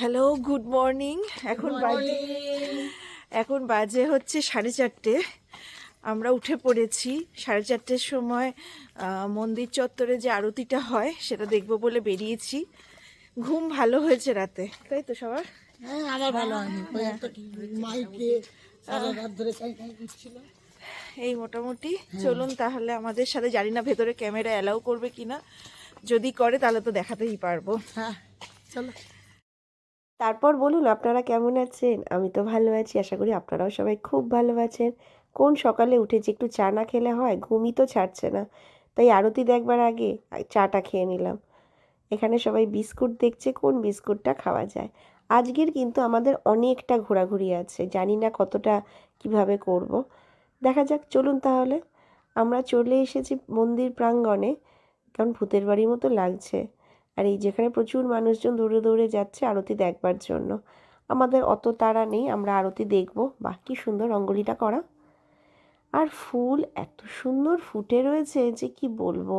Hello good morning এখন বাজে এখন বাজে হচ্ছে সাড়ে চারটে। আমরা উঠে পড়েছি। সাড়ে চারটের সময় মন্দির চত্বরে যে আরতিটা হয় সেটা দেখব বলে বেরিয়েছি। ঘুম ভালো হয়েছে রাতে তাই তো সবার? হ্যাঁ আমার ভালো কাই করছিল। এই মোটামুটি। চলুন তাহলে আমাদের সাথে জানি না ভেতরে ক্যামেরা অ্যালাউ করবে কিনা। যদি করে তাহলে তো দেখাতেই পারব। হ্যাঁ চলো। তারপর বলুন, আপনারা কেমন আছেন? আমি তো ভালো আছি, আশা করি আপনারাও সবাই খুব ভালো আছেন। কোন সকালে উঠেছি একটু চা না খেলে হয়, ঘুমই তো ছাড়ছে না। তাই আরতি দেখবার আগে চাটা খেয়ে নিলাম। এখানে সবাই বিস্কুট দেখছে, কোন বিস্কুটটা খাওয়া যায়? আজকের কিন্তু আমাদের অনেকটা ঘোরাঘুরি আছে, জানি না কতটা কীভাবে করব। দেখা যাক, চলুন তাহলে। আমরা চলে এসেছি মন্দির প্রাঙ্গণে, কারণ ভূতের বাড়ির মতো লাগছে। আর এই যেখানে প্রচুর মানুষজন দৌড়ে দৌড়ে যাচ্ছে আরতি দেখবার জন্য। আমাদের অত তাড়া নেই, আমরা আরতি দেখব। বাহ, কি সুন্দর রঙ্গোলিটা করা। আর ফুল, এত সুন্দর ফুটে রয়েছে যে কি বলব?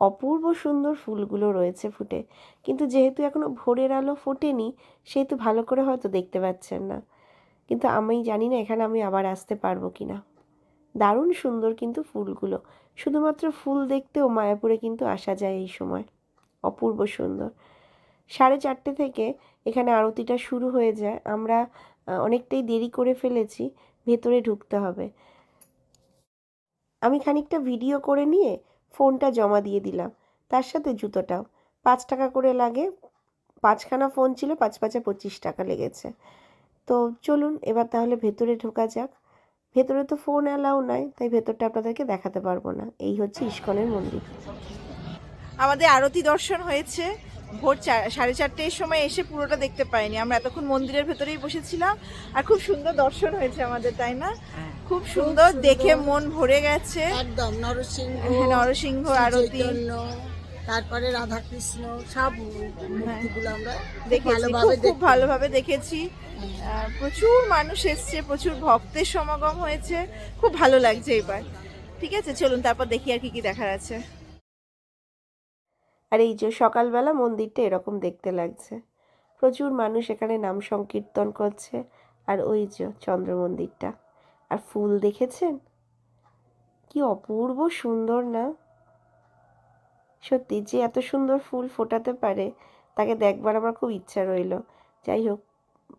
অপূর্ব সুন্দর ফুলগুলো রয়েছে ফুটে। কিন্তু যেহেতু এখনও ভোরের আলো ফোটেনি, সেহেতু ভালো করে হয়তো দেখতে পাচ্ছেন না। কিন্তু আমি জানি না এখানে আমি আবার আসতে পারব কি না দারুণ সুন্দর কিন্তু ফুলগুলো। শুধুমাত্র ফুল দেখতেও মায়াপুরে কিন্তু আসা যায় এই সময়। অপূর্ব সুন্দর। সাড়ে চারটে থেকে এখানে আরতিটা শুরু হয়ে যায়। আমরা অনেকটাই দেরি করে ফেলেছি, ভেতরে ঢুকতে হবে। আমি খানিকটা ভিডিও করে নিয়ে ফোনটা জমা দিয়ে দিলাম। তার সাথে জুতোটাও। পাঁচ টাকা করে লাগে। পাঁচখানা ফোন ছিল, পাঁচ পাঁচে পঁচিশ টাকা লেগেছে। তো চলুন, এবার তাহলে ভেতরে ঢোকা যাক। ভেতরে তো ফোন অ্যালাউ নাই, তাই ভেতরটা আপনাদেরকে দেখাতে পারব না। এই হচ্ছে ইস্কনের মন্দির। আমাদের আরতি দর্শন হয়েছে। ভোর চার সাড়ে চারটের সময় এসে পুরোটা দেখতে পাইনি। আমরা এতক্ষণ মন্দিরের ভেতরেই বসেছিলাম। আর খুব সুন্দর দর্শন হয়েছে আমাদের তাই না? খুব সুন্দর দেখে মন ভরে গেছে। একদম নরসিংহ হ্যাঁ, নরসিংহ আরতি। তারপরে রাধা কৃষ্ণ সব মূর্তিগুলো আমরা খুব দেখেছি ভালোভাবে খুব ভালোভাবে দেখেছি। প্রচুর মানুষ এসছে প্রচুর ভক্তের সমাগম হয়েছে। খুব ভালো লাগছে এবার। ঠিক আছে চলুন তারপর দেখি আর কি কি দেখার আছে। আর এই যে সকালবেলা মন্দিরটা এরকম দেখতে লাগছে। প্রচুর মানুষ এখানে নাম সংকীর্তন করছে আর ওই যে চন্দ্র মন্দিরটা। আর ফুল দেখেছেন? কি অপূর্ব সুন্দর না? সত্যি যে এত সুন্দর ফুল ফোটাতে পারে, তাকে দেখবার আমার খুব ইচ্ছা রইল। যাই হোক,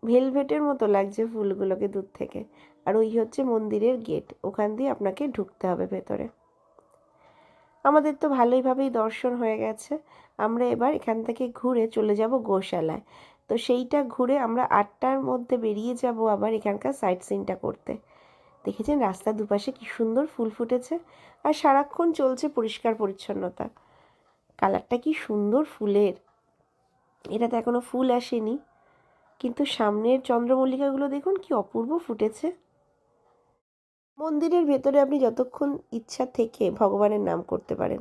ভেলভেটের মতো লাগছে ফুলগুলোকে দূর থেকে। আর ওই হচ্ছে মন্দিরের গেট, ওখান দিয়ে আপনাকে ঢুকতে হবে ভেতরে। আমাদের তো ভালোইভাবেই দর্শন হয়ে গেছে। আমরা এবার এখান থেকে ঘুরে চলে যাব গোশালায়। তো সেইটা ঘুরে আমরা আটটার মধ্যে বেরিয়ে যাব আবার এখানকার সাইট সিনটা করতে। দেখেছেন রাস্তার দুপাশে কি সুন্দর ফুল ফুটেছে আর সারাক্ষণ চলছে পরিষ্কার পরিচ্ছন্নতা। কালারটা কি সুন্দর ফুলের। এটাতে এখনও ফুল আসেনি। কিন্তু সামনের চন্দ্রমল্লিকাগুলো দেখুন কি অপূর্ব ফুটেছে। মন্দিরের ভেতরে আপনি যতক্ষণ ইচ্ছা থেকে ভগবানের নাম করতে পারেন।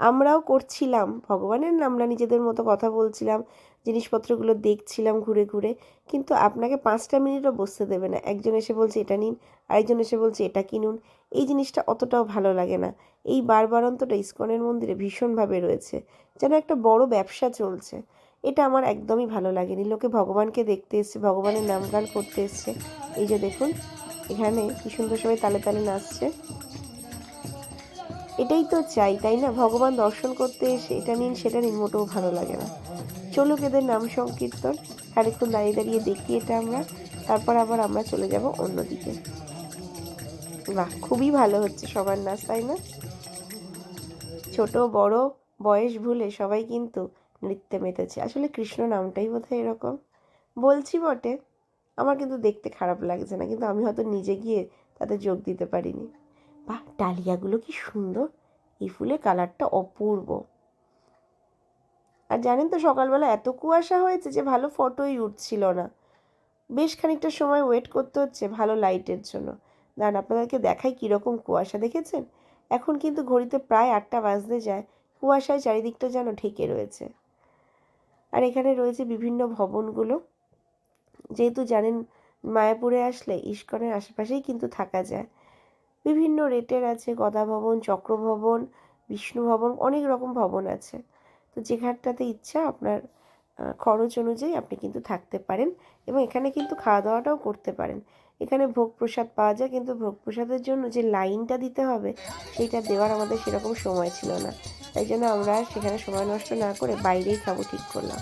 আমরাও করছিলাম, ভগবানের নাম না নিজেদের মতো কথা বলছিলাম, জিনিসপত্রগুলো দেখছিলাম ঘুরে ঘুরে, কিন্তু আপনাকে পাঁচটা মিনিটও বসতে দেবে না। একজন এসে বলছে, এটা নিন। আরেকজন এসে বলছে, এটা কিনুন। এই জিনিসটা অতটাও ভালো লাগে না। এই বারবারন্তটা ইস্কনের মন্দিরে ভীষণভাবে রয়েছে, যেন একটা বড় ব্যবসা চলছে। এটা আমার একদমই ভালো লাগেনি। লোকে ভগবানকে দেখতে এসছে, ভগবানের নাম গান করতে এসছে। এই যে দেখুন এখানে কি সুন্দর সবাই তালে তালে নাচছে। এটাই তো চাই, তাই না? ভগবান দর্শন করতে এসে এটা নিন, সেটা নিন, মোটেও ভালো লাগে না। চলুক এদের নাম সংকীর্তন খানিক্ষণ দাঁড়িয়ে দাঁড়িয়ে দেখি এটা আমরা। তারপর আবার আমরা চলে যাব অন্যদিকে বাহ, খুবই ভালো হচ্ছে সবার নাচ, তাই না? ছোট, বড়, বয়স ভুলে সবাই কিন্তু নৃত্যে মেতেছে। আসলে কৃষ্ণ নামটাই বোধহয় এরকম। বলছি বটে আমার কিন্তু দেখতে খারাপ লাগছে না, কিন্তু আমি হয়তো নিজে গিয়ে তাতে যোগ দিতে পারিনি। বাহ, ডালিয়াগুলো কি সুন্দর! এই ফুলের কালারটা অপূর্ব। আর জানেন তো, সকালবেলা এত কুয়াশা হয়েছে যে ভালো ফটোই উঠছিল না। বেশ খানিকটা সময় ওয়েট করতে হচ্ছে ভালো লাইটের জন্য। দাঁড়ান, আপনাদেরকে দেখাই কীরকম কুয়াশা, দেখেছেন? এখন কিন্তু ঘড়িতে প্রায় আটটা বাজতে যায়, কুয়াশায় চারিদিকটা যেন ঢেকে রয়েছে। আর এখানে রয়েছে বিভিন্ন ভবনগুলো। যেহেতু জানেন মায়াপুরে আসলে ইস্কনের আশেপাশেই কিন্তু থাকা যায়। বিভিন্ন রেটের আছে, গদা ভবন, চক্র ভবন, বিষ্ণু ভবন, অনেক রকম ভবন আছে। তো যেখানটাতে ইচ্ছা আপনার খরচ অনুযায়ী আপনি কিন্তু থাকতে পারেন এবং এখানে কিন্তু খাওয়া দাওয়াটাও করতে পারেন। এখানে ভোগ প্রসাদ পাওয়া যায়, কিন্তু ভোগ প্রসাদের জন্য যে লাইনটা দিতে হবে, সেটা দেওয়ার আমাদের সেরকম সময় ছিল না। তাই জন্য আমরা সেখানে সময় নষ্ট না করে বাইরেই খাব ঠিক করলাম।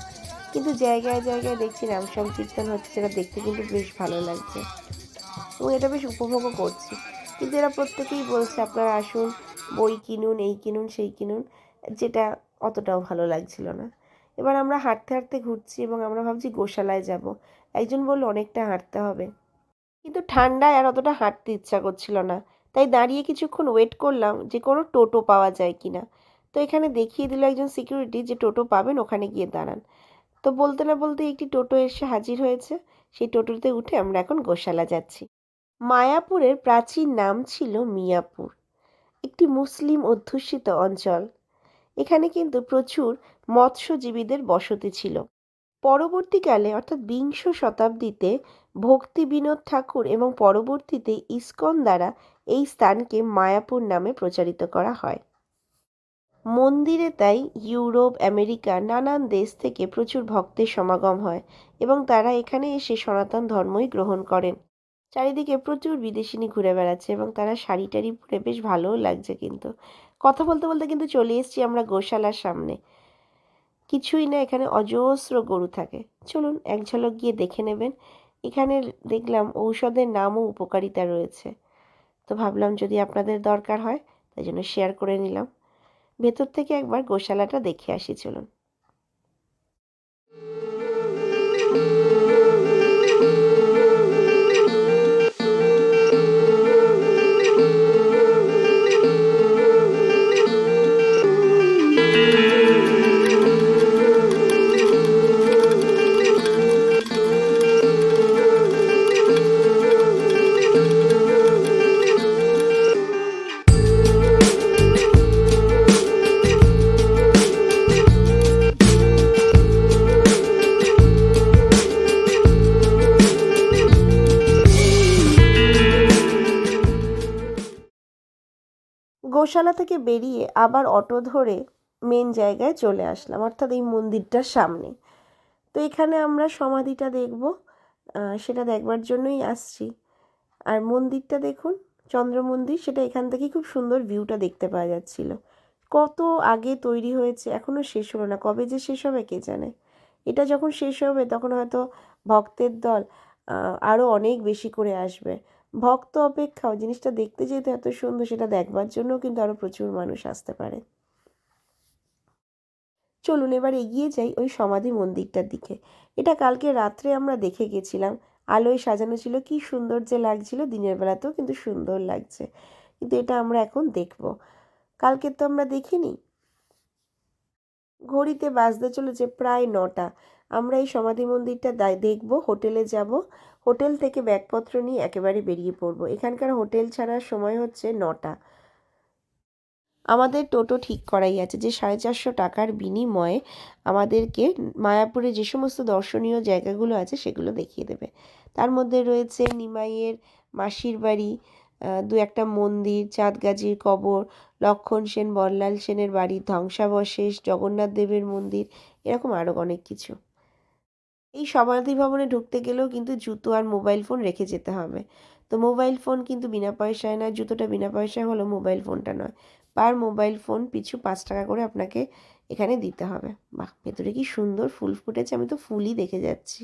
কিন্তু জায়গায় জায়গায় দেখছি নাম সংকীর্তন হচ্ছে যেটা দেখতে কিন্তু বেশ ভালো লাগছে। এবং এটা বেশ উপভোগও করছি। কিন্তু এরা প্রত্যেকেই বলছে, আপনারা আসুন, বই কিনুন, এই কিনুন, সেই কিনুন। যেটা অতটাও ভালো লাগছিল না। এবার আমরা হাঁটতে হাঁটতে ঘুরছি এবং আমরা ভাবছি গোশালায় যাব। একজন বলল, অনেকটা হাঁটতে হবে। কিন্তু ঠান্ডায় আর অতটা হাঁটতে ইচ্ছা করছিল না। তাই দাঁড়িয়ে কিছুক্ষণ ওয়েট করলাম যে কোনো টোটো পাওয়া যায় কিনা। তো এখানে দেখিয়ে দিল একজন সিকিউরিটি যে টোটো পাবেন, ওখানে গিয়ে দাঁড়ান। তো বলতে না বলতে একটি টোটো এসে হাজির হয়েছে। সেই টোটোতে উঠে আমরা এখন গোশালা যাচ্ছি। মায়াপুরের প্রাচীন নাম ছিল মিয়াপুর, একটি মুসলিম অধ্যুষিত অঞ্চল। এখানে কিন্তু প্রচুর মৎস্যজীবীদের বসতি ছিল। পরবর্তীকালে, অর্থাৎ বিংশ শতাব্দীতে, ভক্তি বিনোদ ঠাকুর এবং পরবর্তীতে ইস্কন দ্বারা এই স্থানকে মায়াপুর নামে প্রচারিত করা হয়। মন্দিরে তাই ইউরোপ, আমেরিকা, নানান দেশ থেকে প্রচুর ভক্তের সমাগম হয় এবং তারা এখানে এসে সনাতন ধর্মই গ্রহণ করেন। চারিদিকে প্রচুর বিদেশিনী ঘুরে বেড়াচ্ছে এবং তারা শাড়ি টাড়ি পরে বেশ ভালোও লাগছে কিন্তু। কথা বলতে বলতে কিন্তু চলে এসেছি আমরা গোশালার সামনে। কিছুই না, এখানে অজস্র গরু থাকে। চলুন এক ঝলক গিয়ে দেখে নেবেন। এখানে দেখলাম ঔষধের নামও উপকারিতা রয়েছে। তো ভাবলাম যদি আপনাদের দরকার হয়, তাই জন্য শেয়ার করে নিলাম। ভেতর থেকে একবার গোশালাটা দেখে আসি চলুন। গোশালা থেকে বেরিয়ে আবার অটো ধরে মেন জায়গায় চলে আসলাম, অর্থাৎ এই মন্দিরটার সামনে। তো এখানে আমরা সমাধিটা দেখব সেটা দেখবার জন্যই আসছি। আর মন্দিরটা দেখুন, চন্দ্র মন্দির, সেটা এখান থেকে খুব সুন্দর ভিউটা দেখতে পাওয়া যাচ্ছিল। কত আগে তৈরি হয়েছে এখনও শেষ হলো না, কবে যে শেষ হবে কে জানে। এটা যখন শেষ হবে, তখন হয়তো ভক্তের দল আরও অনেক বেশি করে আসবে। ভক্ত অপেক্ষাও জিনিসটা দেখতে যেহেতু এত সুন্দর, সেটা দেখবার জন্য কিন্তু আরও প্রচুর মানুষ আসতে পারে। চলুন এবার এগিয়ে যাই ওই সমাধি মন্দিরটার দিকে। এটা কালকে রাত্রে আমরা দেখে গেছিলাম। আলোয় সাজানো ছিল, কি সুন্দর যে লাগছিল, দিনের বেলাতেও কিন্তু সুন্দর লাগছে। কিন্তু এটা আমরা এখন দেখব। কালকে তো আমরা দেখিনি। ঘড়িতে বাজতে চলেছে প্রায় নটা। আমরা এই সমাধি মন্দিরটা দেখব, হোটেলে যাব। হোটেল থেকে ব্যাগপত্র নিয়ে একেবারে বেরিয়ে পড়ব। এখানকার হোটেল ছাড়ার সময় হচ্ছে নটা। আমাদের টোটো ঠিক করাই আছে যে সাড়ে চারশো টাকার বিনিময়ে আমাদেরকে মায়াপুরে যে সমস্ত দর্শনীয় জায়গাগুলো আছে সেগুলো দেখিয়ে দেবে। তার মধ্যে রয়েছে নিমাইয়ের মাসির বাড়ি দু একটা মন্দির, চাঁদগাজির কবর, লক্ষণ সেন বনলাল সেনের বাড়ি, ধ্বংসাবশেষ, জগন্নাথ দেবের মন্দির, এরকম আরও অনেক কিছু। এই সমাধি ভবনে ঢুকতে গেলেও কিন্তু জুতো আর মোবাইল ফোন রেখে যেতে হবে। তো মোবাইল ফোন কিন্তু বিনা পয়সায় নয়, জুতোটা বিনা পয়সায় হলো মোবাইল ফোনটা নয়। পার মোবাইল ফোন পিছু পাঁচ টাকা করে আপনাকে এখানে দিতে হবে। বাহ, ভেতরে কি সুন্দর ফুল ফুটেছে, আমি তো ফুলই দেখে যাচ্ছি।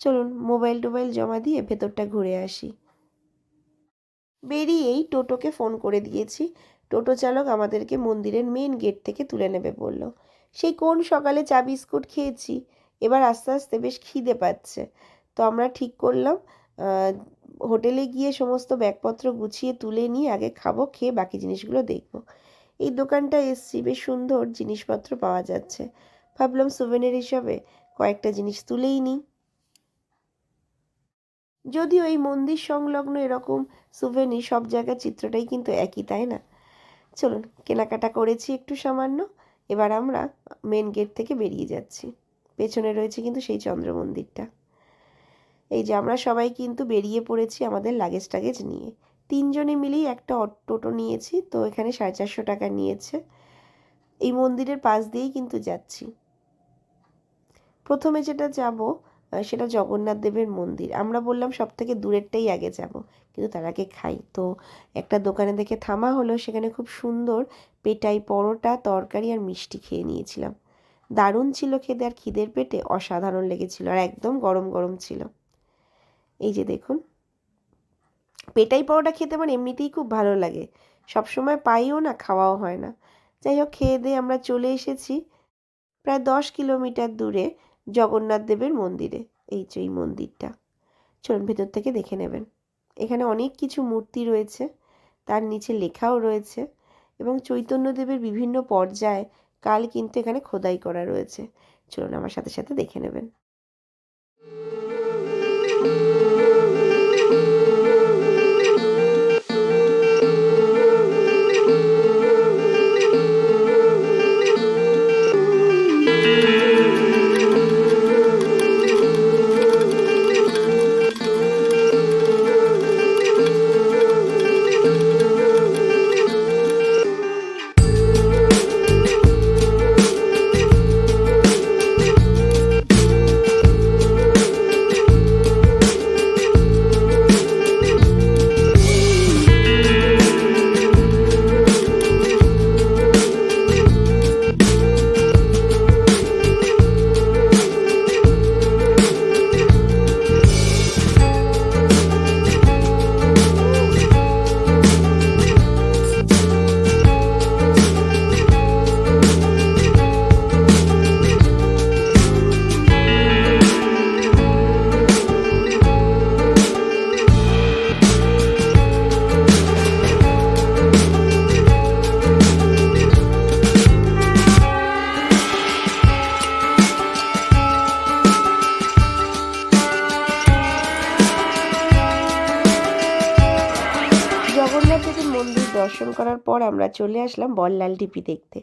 চলুন মোবাইল টোবাইল জমা দিয়ে ভেতরটা ঘুরে আসি। বেরিয়েই টোটোকে ফোন করে দিয়েছি। টোটো চালক আমাদেরকে মন্দিরের মেন গেট থেকে তুলে নেবে বলল, সেই কোন সকালে চা বিস্কুট খেয়েছি? এবার আস্তে আস্তে বেশ খিদে পাচ্ছে। তো আমরা ঠিক করলাম হোটেলে গিয়ে সমস্ত ব্যাগপত্র গুছিয়ে তুলে নিয়ে আগে খাব, খেয়ে বাকি জিনিসগুলো দেখব। এই দোকানটা এসছি, বেশ সুন্দর জিনিসপত্র পাওয়া যাচ্ছে। ভাবলাম সুভেনের হিসাবে কয়েকটা জিনিস তুলেই নিই। যদিও এই মন্দির সংলগ্ন এরকম সুভেনি সব জায়গার চিত্রটাই কিন্তু একই, তাই না? চলুন, কেনাকাটা করেছি একটু সামান্য, এবার আমরা মেন গেট থেকে বেরিয়ে যাচ্ছি। পেছনে রয়েছে কিন্তু সেই চন্দ্র মন্দিরটা। এই যে আমরা সবাই কিন্তু বেরিয়ে পড়েছি আমাদের লাগেজ টাগেজ নিয়ে। তিনজনে মিলেই একটা টোটো নিয়েছি, তো এখানে সাড়ে চারশো টাকা নিয়েছে। এই মন্দিরের পাশ দিয়েই কিন্তু যাচ্ছি। প্রথমে যেটা যাব সেটা জগন্নাথ দেবের মন্দির। আমরা বললাম সব থেকে দূরেরটাই আগে যাব, কিন্তু তার আগে খাই। তো একটা দোকানে দেখে থামা হলো, সেখানে খুব সুন্দর পেটাই পরোটা, তরকারি আর মিষ্টি খেয়ে নিয়েছিলাম। দারুণ ছিল খেতে আর খিদের পেটে অসাধারণ লেগেছিল আর একদম গরম গরম ছিল। এই যে দেখুন, পেটাই পরোটা খেতে আমার এমনিতেই খুব ভালো লাগে। সবসময় পাইও না, খাওয়াও হয় না। যাই হোক, খেয়ে দিয়ে আমরা চলে এসেছি প্রায় দশ কিলোমিটার দূরে জগন্নাথ দেবের মন্দিরে। এই যে এই মন্দিরটা। চলুন, ভেতর থেকে দেখে নেবেন। এখানে অনেক কিছু মূর্তি রয়েছে, তার নিচে লেখাও রয়েছে এবং চৈতন্যদেবের বিভিন্ন পর্যায়ে কাল কিন্তু এখানে খোদাই করা রয়েছে। চলুন আমার সাথে সাথে দেখে নেবেন। চলে আসলাম বল্লাল ঢিপি দেখতে।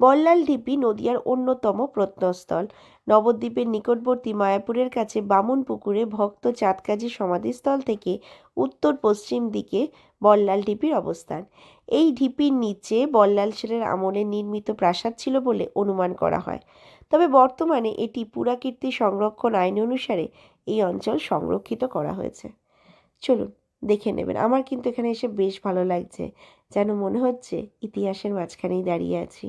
বল্লাল ঢিপি নদিয়ার অন্যতম প্রত্নস্থল। নবদ্বীপের নিকটবর্তী মায়াপুরের কাছে বামুন পুকুরে ভক্ত চাঁদকাজী সমাধিস্থল থেকে উত্তর পশ্চিম দিকে বল্লাল ঢিপির অবস্থান। এই ঢিপির নিচে বল্লাল সেনের আমলে নির্মিত প্রাসাদ ছিল বলে অনুমান করা হয়। তবে বর্তমানে এটি পুরাকীর্তি সংরক্ষণ আইন অনুসারে এই অঞ্চল সংরক্ষিত করা হয়েছে। চলুন দেখে নেবেন। আমার কিন্তু এখানে এসে বেশ ভালো লাগছে। যেন মনে হচ্ছে ইতিহাসের মাঝখানেই দাঁড়িয়ে আছি।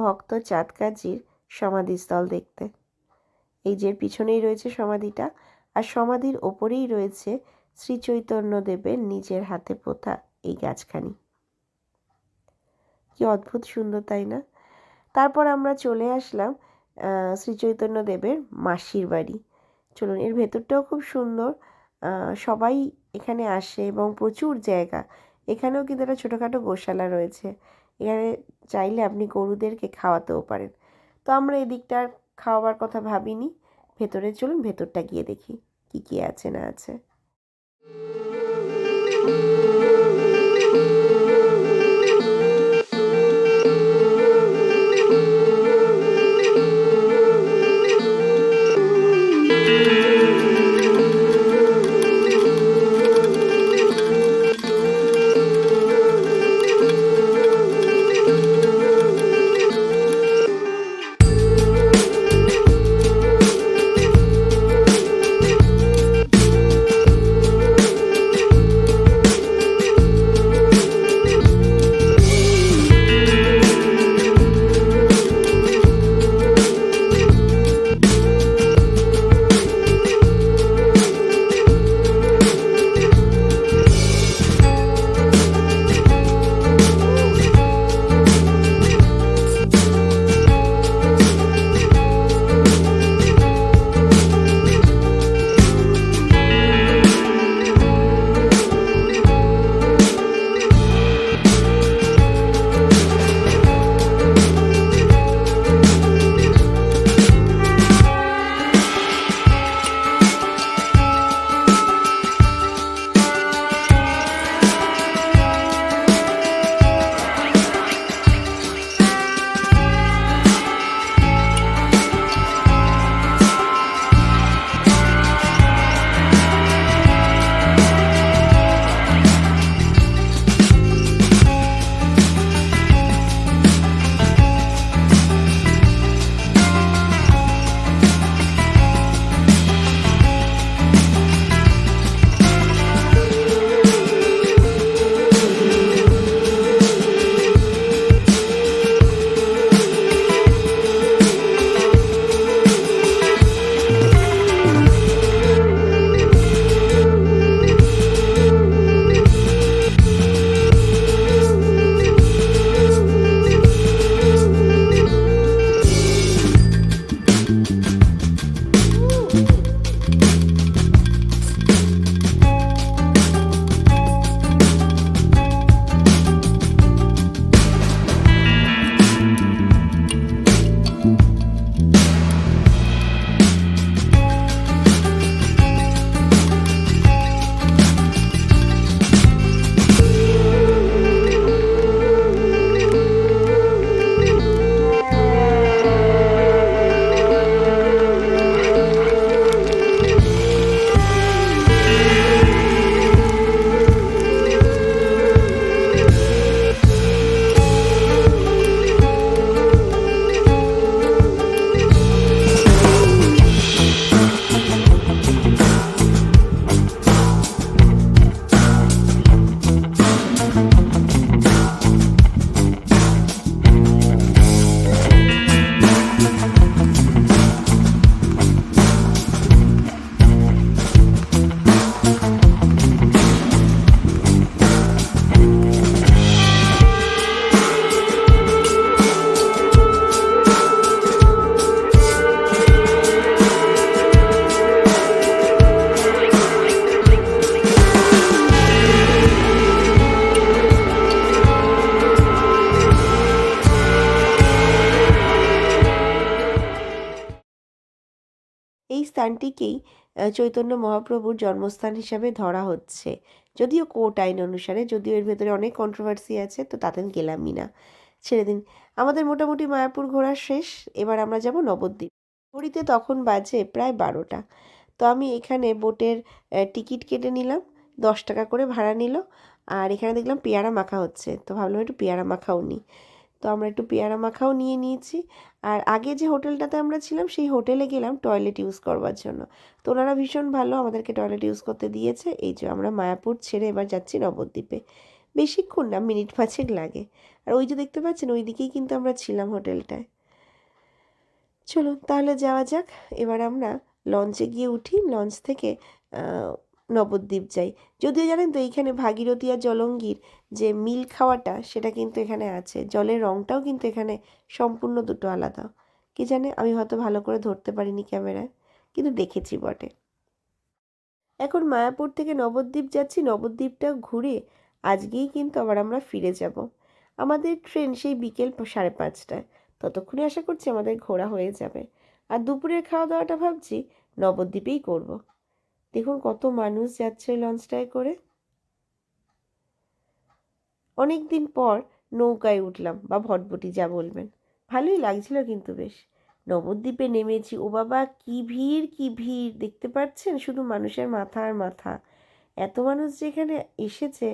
ভক্ত চাঁদকাজির সমাধিস্থল দেখতে। এই যে পিছনেই রয়েছে সমাধিটা, আর সমাধির ওপরেই রয়েছে শ্রী চৈতন্য দেবের নিজের হাতে পোতা এই গাছখানি। কি অদ্ভুত সুন্দর, তাই না? তারপর আমরা চলে আসলাম শ্রী চৈতন্য দেবের মাসির বাড়ি। চলুন, এর ভেতরটাও খুব সুন্দর। সবাই এখানে আসে এবং প্রচুর জায়গা। এখানেও কিন্তু একটা ছোটোখাটো গোশালা রয়েছে। এখানে চাইলে আপনি গরুদেরকে খাওয়াতেও পারেন। তো আমরা এদিকটা আর খাওয়াবার কথা ভাবিনি। ভেতরে চলুন, ভেতরটা গিয়ে দেখি কি কি আছে না আছে। স্থানটিকেই চৈতন্য মহাপ্রভুর জন্মস্থান হিসাবে ধরা হচ্ছে। যদিও কোর্ট আইন অনুসারে, যদিও এর ভেতরে অনেক কন্ট্রোভার্সি আছে, তো তাতে গেলামই না। ছেড়ে দিন। আমাদের মোটামুটি মায়াপুর ঘোরা শেষ। এবার আমরা যাব নবদ্বীপ। ঘড়িতে তখন বাজে প্রায় বারোটা। তো আমি এখানে বোটের টিকিট কেটে নিলাম, দশ টাকা করে ভাড়া নিল। আর এখানে দেখলাম পেয়ারা মাখা হচ্ছে। তো ভাবলাম একটু পেয়ারা মাখাও নিই তো আমরা একটু পেয়ারা মাখাও নিয়ে নিয়েছি। আর আগে যে হোটেলটাতে আমরা ছিলাম, সেই হোটেলে গেলাম টয়লেট ইউজ করবার জন্য। তো ওনারা ভীষণ ভালো আমাদেরকে টয়লেট ইউজ করতে দিয়েছে। এই যে আমরা মায়াপুর ছেড়ে এবার যাচ্ছি নবদ্বীপে। বেশিক্ষণ না, মিনিট পাঁচেক লাগে। আর ওই যে দেখতে পাচ্ছেন ওই দিকেই কিন্তু আমরা ছিলাম হোটেলটায়। চলুন, তাহলে যাওয়া যাক। এবার আমরা লঞ্চে গিয়ে উঠি। লঞ্চ থেকে নবদ্বীপ যাই। যদিও জানেন তো এইখানে ভাগীরথী আর জলঙ্গির যে মিল খাওয়াটা, সেটা কিন্তু এখানে আছে। জলের রঙটাও কিন্তু এখানে সম্পূর্ণ দুটো আলাদা। কি জানে? আমি হয়তো ভালো করে ধরতে পারিনি ক্যামেরায়, কিন্তু দেখেছি বটে। এখন মায়াপুর থেকে নবদ্বীপ যাচ্ছি। নবদ্বীপটা ঘুরে আজকেই কিন্তু আবার আমরা ফিরে যাব। আমাদের ট্রেন সেই বিকেল সাড়ে পাঁচটায়। ততক্ষণে আশা করছি আমাদের ঘোরা হয়ে যাবে। আর দুপুরের খাওয়া দাওয়াটা ভাবছি নবদ্বীপেই করব। দেখুন কত মানুষ যাচ্ছে লঞ্চটায় করে। অনেক দিন পর নৌকায় উঠলাম, বা ভটভটি যা বলবেন। ভালোই লাগছিল কিন্তু বেশ। নবদ্বীপে নেমেছি, ও বাবা কি ভিড় কি ভিড়, দেখতে পাচ্ছেন? শুধু মানুষের মাথা আর মাথা। এত মানুষ যেখানে এসেছে,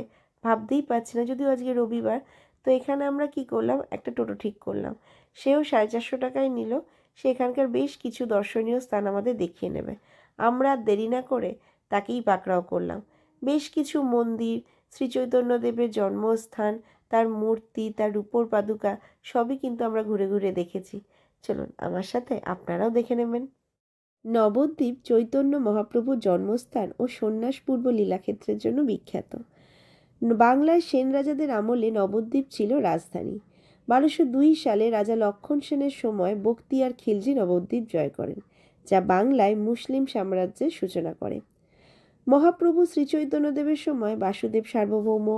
ভাবতেই পারছি না, যদিও আজকে রবিবার, তো এখানে আমরা কি করলাম? একটা টোটো ঠিক করলাম। সেও সাড়ে চারশো টাকায় নিল, সেখানকার বেশ কিছু দর্শনীয় স্থান আমাদের দেখিয়ে নেবে। আমরা দেরি না করে তাকেই পাকড়াও করলাম। বেশ কিছু মন্দির শ্রী চৈতন্যদেবের জন্মস্থান, তার মূর্তি, তার রূপোর পাদুকা সবই কিন্তু আমরা ঘুরে ঘুরে দেখেছি। চলুন, আমার সাথে আপনারাও দেখে নেবেন। নবদ্বীপ চৈতন্য মহাপ্রভুর জন্মস্থান ও সন্ন্যাসপূর্ব লীলাক্ষেত্রের জন্য বিখ্যাত। বাংলার সেন রাজাদের আমলে নবদ্বীপ ছিল রাজধানী। বারোশো দুই সালে রাজা লক্ষণ সেনের সময় বখতিয়ার খিলজি নবদ্বীপ জয় করেন। যা বাংলায় মুসলিম সাম্রাজ্যের সূচনা করে। মহাপ্রভু শ্রীচৈতন্যদেবের সময় বাসুদেব সার্বভৌম,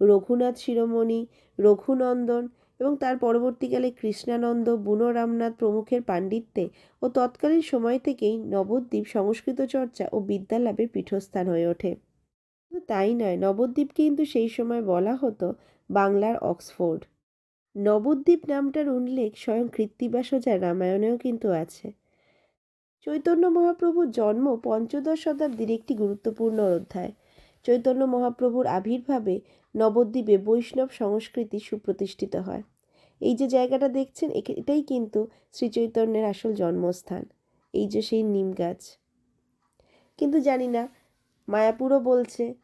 রঘুনাথ শিরোমণি, রঘুনন্দন এবং তার পরবর্তীকালে কৃষ্ণানন্দ বুনো রামনাথ প্রমুখের পাণ্ডিত্যে ও তৎকালীন সময় থেকেই নবদ্বীপ সংস্কৃত চর্চা ও বিদ্যালাভের পীঠস্থান হয়ে ওঠে। শুধু তাই নয় নবদ্বীপকে কিন্তু সেই সময় বলা হতো বাংলার অক্সফোর্ড। নবদ্বীপ নামটার উল্লেখ স্বয়ং কৃত্তিবাসজার রামায়ণেও কিন্তু আছে। চৈতন্য মহাপ্রভুর জন্ম পঞ্চদশ শতাব্দীর একটি গুরুত্বপূর্ণ অধ্যায়। চৈতন্য মহাপ্রভুর আবির্ভাবে নবদ্বীপে বৈষ্ণব সংস্কৃতি সুপ্রতিষ্ঠিত হয়। এই যে জায়গাটা দেখছেন এটাই কিন্তু শ্রী চৈতন্যের আসল জন্মস্থান। এই যে সেই নিম গাছ। কিন্তু জানি না, মায়াপুরও বলছে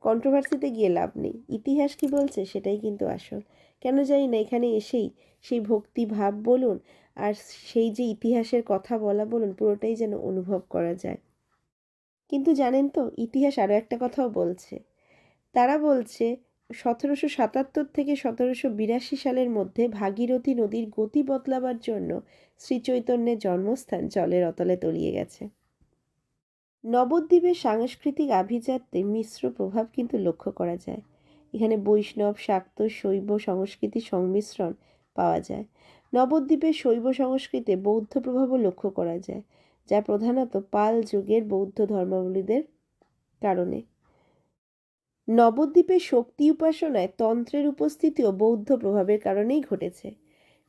কন্ট্রোভার্সিতে গিয়ে লাভ নেই। ইতিহাস কি বলছে, সেটাই কিন্তু আসল। কেন জানি না, এখানে এসেই সেই ভক্তি ভাব বলুন আর সেই যে ইতিহাসের কথা বলা বলুন, পুরোটাই যেন অনুভব করা যায়। কিন্তু জানেন তো, ইতিহাস আরও একটা কথাও বলছে। তারা বলছে, সতেরোশো সাতাত্তর থেকে সতেরোশো বিরাশি সালের মধ্যে ভাগীরথী নদীর গতি বদলাবার জন্য শ্রীচৈতন্যের জন্মস্থান জলের অতলে তলিয়ে গেছে। নবদ্বীপের সাংস্কৃতিক আভিজাত্যে মিশ্র প্রভাব কিন্তু লক্ষ্য করা যায়। এখানে বৈষ্ণব, শাক্ত, শৈব সংস্কৃতির সংমিশ্রণ পাওয়া যায়। নবদ্বীপের শৈব সংস্কৃতে বৌদ্ধ প্রভাবও লক্ষ্য করা যায়, যা প্রধানত পাল যুগের বৌদ্ধ ধর্মাবলীদের কারণে। নবদ্বীপের শক্তি উপাসনায় তন্ত্রের উপস্থিতিও বৌদ্ধ প্রভাবের কারণেই ঘটেছে।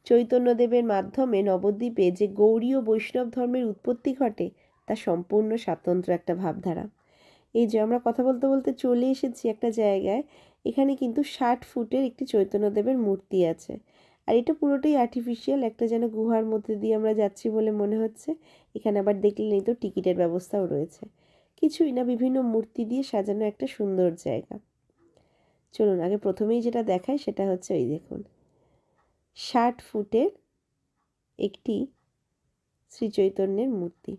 চৈতন্যদেবের মাধ্যমে নবদ্বীপে যে গৌড়ীয় বৈষ্ণব ধর্মের উৎপত্তি ঘটে, তা সম্পূর্ণ স্বাতন্ত্র্য একটা ভাবধারা। এই যে আমরা কথা বলতে বলতে চলে এসেছি একটা জায়গায়, এখানে কিন্তু ষাট ফুটের একটি চৈতন্যদেবের মূর্তি আছে। আর এটা পুরোটাই আর্টিফিশিয়াল একটা যেন গুহার মধ্যে দিয়ে আমরা যাচ্ছি বলে মনে হচ্ছে। এখানে আবার দেখলেই তো টিকিটের ব্যবস্থাও রয়েছে। কিছুই না, বিভিন্ন মূর্তি দিয়ে সাজানো একটা সুন্দর জায়গা। চলুন, আগে প্রথমেই যেটা দেখায় সেটা হচ্ছে ওই দেখুন। ষাট ফুটের একটি শ্রী চৈতন্যের মূর্তি।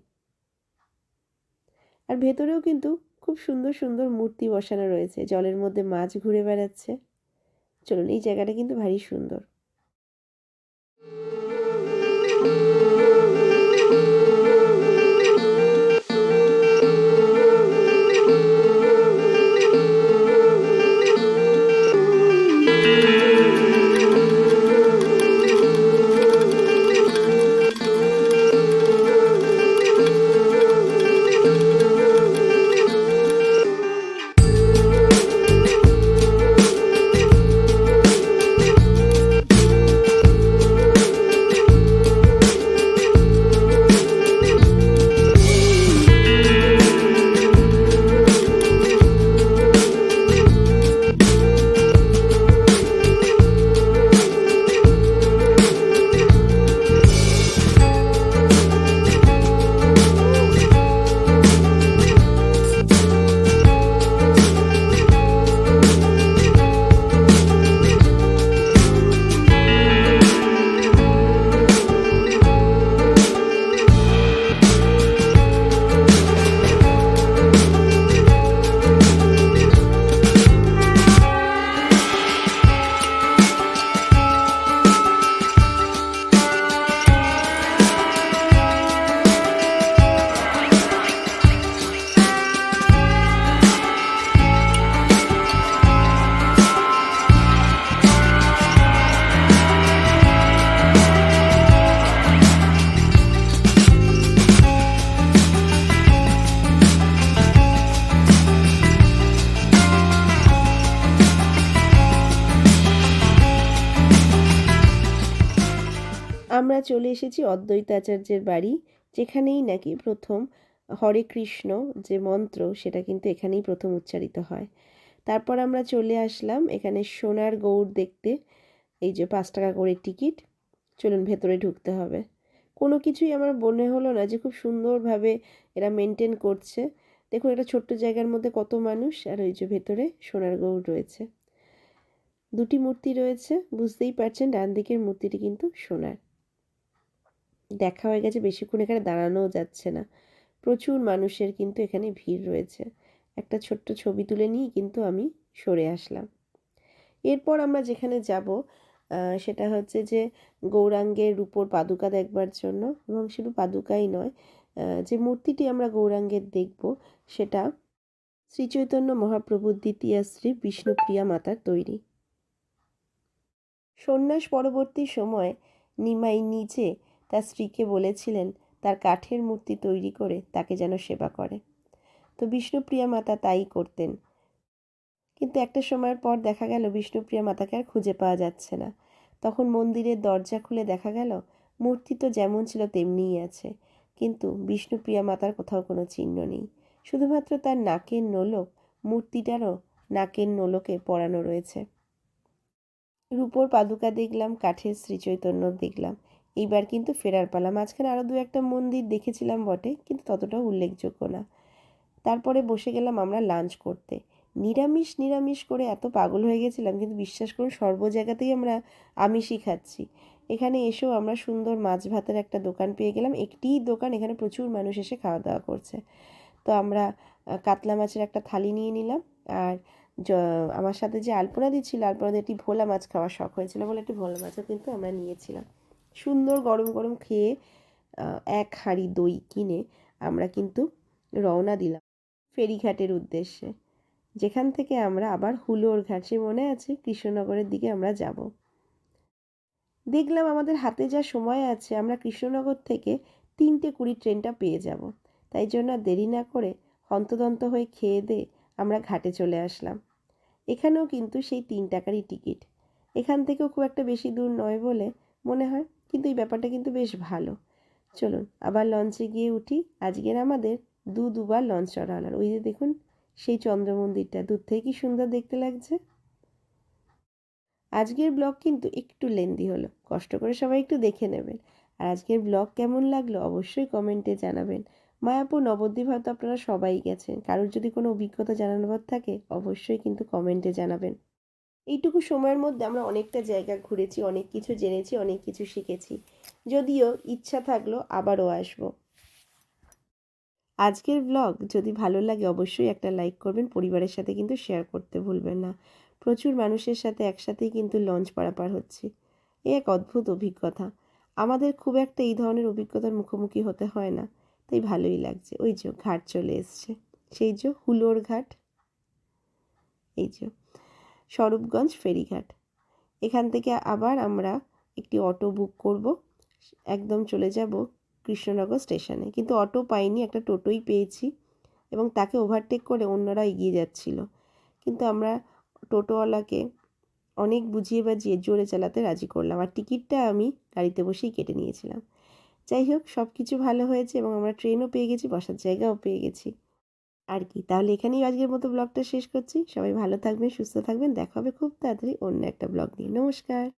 আর ভেতরেও কিন্তু খুব সুন্দর সুন্দর মূর্তি বসানো রয়েছে। জলের মধ্যে মাছ ঘুরে বেড়াচ্ছে। চলুন, এই জায়গাটা কিন্তু ভারী সুন্দর। আমরা এসেছি অদ্বৈতাচার্যের বাড়ি, যেখানেই নাকি প্রথম হরে কৃষ্ণ যে মন্ত্র, সেটা কিন্তু এখানেই প্রথম উচ্চারিত হয়। তারপর আমরা চলে আসলাম এখানে সোনার গৌড় দেখতে, এই যে পাঁচ টাকা করে টিকিট, চলুন ভেতরে ঢুকতে হবে। কোনো কিছুই আমার মনে হলো না যে খুব সুন্দরভাবে এরা মেনটেন করছে। দেখুন একটা ছোট্ট জায়গার মধ্যে কত মানুষ, আর ওই যে ভেতরে সোনার গৌড় রয়েছে। দুটি মূর্তি রয়েছে, বুঝতেই পারছেন ডান দিকের মূর্তিটি কিন্তু সোনার। দেখা হয়ে গেছে, বেশিক্ষণ এখানে দাঁড়ানোও যাচ্ছে না। প্রচুর মানুষের কিন্তু এখানে ভিড় রয়েছে। একটা ছোট্ট ছবি তুলে নিয়েই কিন্তু আমি সরে আসলাম। এরপর আমরা যেখানে যাব সেটা হচ্ছে যে গৌরাঙ্গের রূপোর পাদুকা দেখবার জন্য, এবং শুধু পাদুকাই নয় যে মূর্তিটি আমরা গৌরাঙ্গের দেখব, সেটা শ্রীচৈতন্য মহাপ্রভুর দ্বিতীয় শ্রী বিষ্ণুপ্রিয়া মাতার তৈরি। সন্ন্যাস পরবর্তী সময় নিমাই নিজে তার স্ত্রীকে বলেছিলেন, তার কাঠের মূর্তি তৈরি করে তাকে যেন সেবা করে। তো বিষ্ণুপ্রিয়া মাতা তাই করতেন। কিন্তু একটা সময়ের পর দেখা গেল, বিষ্ণুপ্রিয়া মাতাকে আর খুঁজে পাওয়া যাচ্ছে না। তখন মন্দিরের দরজা খুলে দেখা গেল, মূর্তি তো যেমন ছিল তেমনিই আছে। কিন্তু বিষ্ণুপ্রিয়া মাতার কোথাও কোনো চিহ্ন নেই। শুধুমাত্র তার নাকের নোলক, মূর্তিটারও নাকের নোলকে পরানো রয়েছে। রূপোর পাদুকা দেখলাম, কাঠের শ্রীচৈতন্য দেখলাম। এইবার কিন্তু ফেরার পালা। মাঝখানে আরও দু একটা মন্দির দেখেছিলাম বটে, কিন্তু ততটাও উল্লেখযোগ্য না। তারপরে বসে গেলাম আমরা লাঞ্চ করতে। নিরামিষ নিরামিষ করে এত পাগল হয়ে গেছিলাম, কিন্তু বিশ্বাস করুন, সর্ব জায়গাতেই আমরা আমিষই খাচ্ছি। এখানে এসেও আমরা সুন্দর মাছ ভাতের একটা দোকান পেয়ে গেলাম। একটিই দোকান, এখানে প্রচুর মানুষ এসে খাওয়া দাওয়া করছে। তো আমরা কাতলা মাছের একটা থালি নিয়ে নিলাম। আর আমার সাথে যে আলপনা দিচ্ছিল আলপনা দিয়ে একটি ভোলা মাছ খাওয়ার শখ হয়েছিল বলে একটি ভোলা মাছও কিন্তু আমরা নিয়েছিলাম। সুন্দর গরম গরম খেয়ে এক হাঁড়ি দই কিনে আমরা কিন্তু রওনা দিলাম ফেরিঘাটের উদ্দেশ্যে। যেখান থেকে আমরা আবার হুলোর ঘাট সে মনে আছে কৃষ্ণনগরের দিকে আমরা যাব। দেখলাম আমাদের হাতে যা সময় আছে, আমরা কৃষ্ণনগর থেকে তিনটে কুড়ি ট্রেনটা পেয়ে যাব। তাই জন্য দেরি না করে হন্তদন্ত হয়ে খেয়ে দিয়ে আমরা ঘাটে চলে আসলাম। এখানেও কিন্তু সেই তিন টাকারই টিকিট। এখান থেকেও খুব একটা বেশি দূর নয় বলে মনে হয় কিন্তু এই ব্যাপারটা কিন্তু বেশ ভালো। চলুন, আবার লঞ্চে গিয়ে উঠি। আজকের আমাদের দু দুবার লঞ্চ চড়া ওই যে দেখুন, সেই চন্দ্র মন্দিরটা দূর থেকে কি সুন্দর দেখতে লাগছে। আজকের ব্লগ কিন্তু একটু লেন্দি হলো। কষ্ট করে সবাই একটু দেখে নেবেন। আর আজকের ব্লগ কেমন লাগল অবশ্যই কমেন্টে জানাবেন। মায়াপুর নবদ্বীপ হয়তো আপনারা সবাই গেছেন। কারোর যদি কোনো অভিজ্ঞতা জানানোর থাকে, অবশ্যই কিন্তু কমেন্টে জানাবেন। এইটুকু সময়ের মধ্যে আমরা অনেকটা জায়গা ঘুরেছি, অনেক কিছু জেনেছি, অনেক কিছু শিখেছি। যদিও ইচ্ছা থাকল আবারও আসব। আজকের ব্লগ যদি ভালো লাগে অবশ্যই একটা লাইক করবেন, পরিবারের সাথে কিন্তু শেয়ার করতে ভুলবেন না। প্রচুর মানুষের সাথে একসাথেই কিন্তু লঞ্চ পারাপার হচ্ছে। এ এক অদ্ভুত অভিজ্ঞতা। আমাদের খুব একটা এই ধরনের অভিজ্ঞতার মুখোমুখি হতে হয় না। তাই ভালোই লাগছে। ওই যে ঘাট চলে এসছে। সেই যে হুলোর ঘাট। এই যে। স্বরূপগঞ্জ ফেরিঘাট। এখান থেকে আবার আমরা একটি অটো বুক করব। একদম চলে যাব কৃষ্ণনগর স্টেশনে। কিন্তু অটো পাইনি, একটা টোটোই পেয়েছি এবং তাকে ওভারটেক করে অন্যরা এগিয়ে যাচ্ছিল। কিন্তু আমরা টোটোওয়ালাকে অনেক বুঝিয়ে বাজিয়ে জোরে চালাতে রাজি করলাম আর টিকিটটা আমি গাড়িতে বসেই কেটে নিয়েছিলাম। যাই হোক সব কিছু ভালো হয়েছে এবং আমরা ট্রেনও পেয়ে গেছি, বসার জায়গাও পেয়ে গেছি। আর কি? তাহলে এখানেই আজকের মতো ব্লগটা শেষ করছি। সবাই ভালো থাকবেন, সুস্থ থাকবেন। দেখা হবে খুব তাড়াতাড়ি অন্য একটা ব্লগ নিয়ে। নমস্কার।